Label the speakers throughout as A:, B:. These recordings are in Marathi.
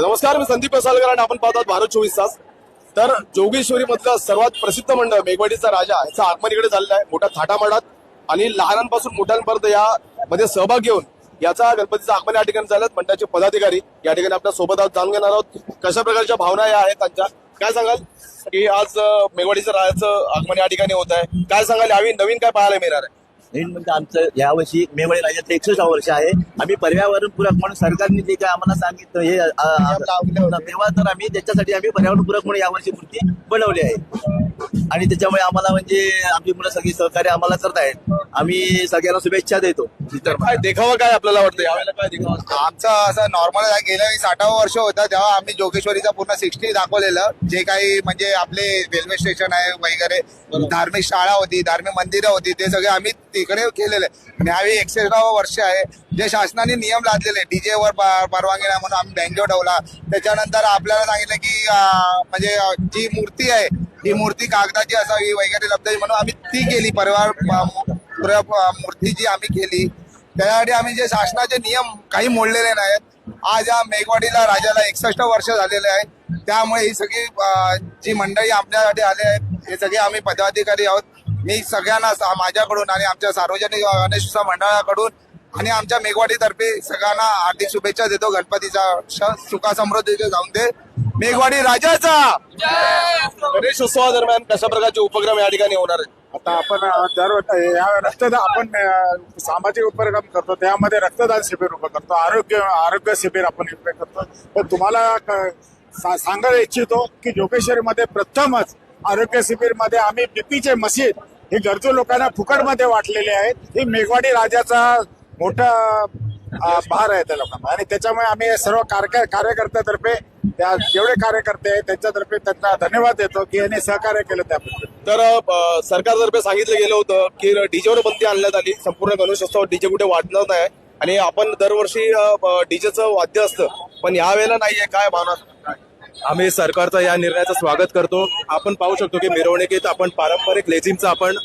A: नमस्कार मी संदीप पसालकर आणि आपण पाहतात भारत चोवीस तास. तर जोगेश्वरी मधलं सर्वात प्रसिद्ध मंडळ मेघवाडीचा राजा याचा आगमन इकडे झालेला आहे. मोठ्या थाटामाटात आणि लहानांपासून मोठ्यांपर्यंत या मध्ये सहभाग घेऊन याचा गणपतीचं आगमन या ठिकाणी झालं. मंडळाचे पदाधिकारी या ठिकाणी आपल्यासोबत आज जाणून घेणार आहोत. कशा प्रकारच्या भावना या आहेत त्यांच्या काय सांगाल की आज मेघवाडीचं राजाचं आगमन या ठिकाणी होत आहे? काय सांगाल? यावेळी नवीन काय पाहायला मिळणार आहे?
B: नवीन म्हणजे आमचं यावर्षी मेवाडी राज्याचं एकसष्ट वर्ष आहे. आम्ही पर्यावरण पूरक म्हणून सरकारने जे काय आम्हाला सांगितलं हे तेव्हा तर आम्ही त्याच्यासाठी आम्ही पर्यावरण पूरक म्हणून यावर्षी मूर्ती बनवली आहे. आणि त्याच्यामुळे आम्हाला म्हणजे आमची मुलं सगळी सहकार्य आम्हाला करतायत. आम्ही सगळ्यांना शुभेच्छा देतो.
A: तर काय देखावा काय आपल्याला वाटतं यावेळेला काय देखावा? असतो?
C: आमचं असं नॉर्मल गेल्या वेळी साठावं वर्ष होतं तेव्हा आम्ही जोगेश्वरीचं पूर्ण सिक्स्टी दाखवलेलं. जे काही म्हणजे आपले रेल्वे स्टेशन आहे वगैरे धार्मिक शाळा होती धार्मिक मंदिरं होती ते सगळे आम्ही तिकडे केलेले आणि ह्यावेळी एकशेरावं वर्ष आहे. जे शासनाने नियम लादलेले डीजे वर परवानगी नाही म्हणून आम्ही बँजो ठेवला. त्याच्यानंतर आपल्याला सांगितलं की अं, म्हणजे अं, जी मूर्ती आहे ही मूर्ती कागदाची असावी वगैरे लब्धाची म्हणून आम्ही ती केली. परिवार मूर्ती जी आम्ही केली त्यासाठी आम्ही जे शासनाचे नियम काही मोडलेले नाहीत. आज या मेघवाडीला राजाला एकसष्ट वर्ष झालेले आहे. त्यामुळे ही सगळी जी मंडळी आपल्यासाठी आले आहेत हे सगळे आम्ही पदाधिकारी आहोत. मी सगळ्यांना माझ्याकडून आणि आमच्या सार्वजनिक गणेश मंडळाकडून आणि आमच्या मेघवाडीतर्फे सगळ्यांना हार्दिक शुभेच्छा देतो. गणपतीचा श- सुखा समृद्धीचे जाऊन दे. मेघवाडी राजाचा.
A: गणेश उत्सवादरम्यान कशा प्रकारचे उपक्रम या ठिकाणी होणार आहेत?
D: आता आपण दर या रक्तदान आपण अ, सामाजिक उपक्रम करतो त्यामध्ये रक्तदान शिबिर उभं करतो आरोग्य आरोग्य शिबिर आपण उभे करतो. पण तुम्हाला क- सा- सांगायला इच्छितो की जोगेश्वरीमध्ये प्रथमच आरोग्य शिबिरमध्ये आम्ही बीपीचे मशीन हे गरजू लोकांना फुकटमध्ये वाटलेले आहेत. ही मेघवाडी राजाचा मोठा भार आहे त्या लोकांना आणि त्याच्यामुळे आम्ही सर्व कार्य कार्यकर्त्यातर्फे त्या जेवढे कार्यकर्ते आहेत त्यांच्यातर्फे त्यांना धन्यवाद देतो की यांनी सहकार्य केलं त्याबद्दल.
A: तर सरकारतर्फे सांगितलं गेलं होतं की डीजेवर बंदी आणण्यात आली. संपूर्ण गणेशोत्सवात डीजे कुठे वाढणार नाही. आणि आपण दरवर्षी डीजेचं वाद्य असतं. पण यावेळेला नाहीये. काय भावना? आम्ही सरकारचा या निर्णयाचं स्वागत करतो. आपण पाहू शकतो की मिरवणुकीत आपण पारंपरिक लेझिमचं आपण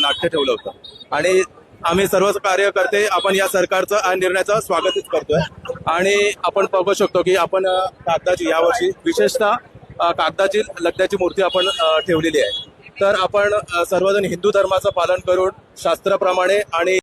A: नाट्य ठेवलं होतं. आणि आम्ही सर्व कार्यकर्ते आपण या सरकारचं या निर्णयाचं स्वागतच करतोय. आणि आपण बघू शकतो की आपण कागदाची यावर्षी विशेषतः कागदाची लगद्याची मूर्ती आपण ठेवलेली आहे. तर आपण सर्वजण हिंदू धर्माचं पालन करून शास्त्राप्रमाणे आणि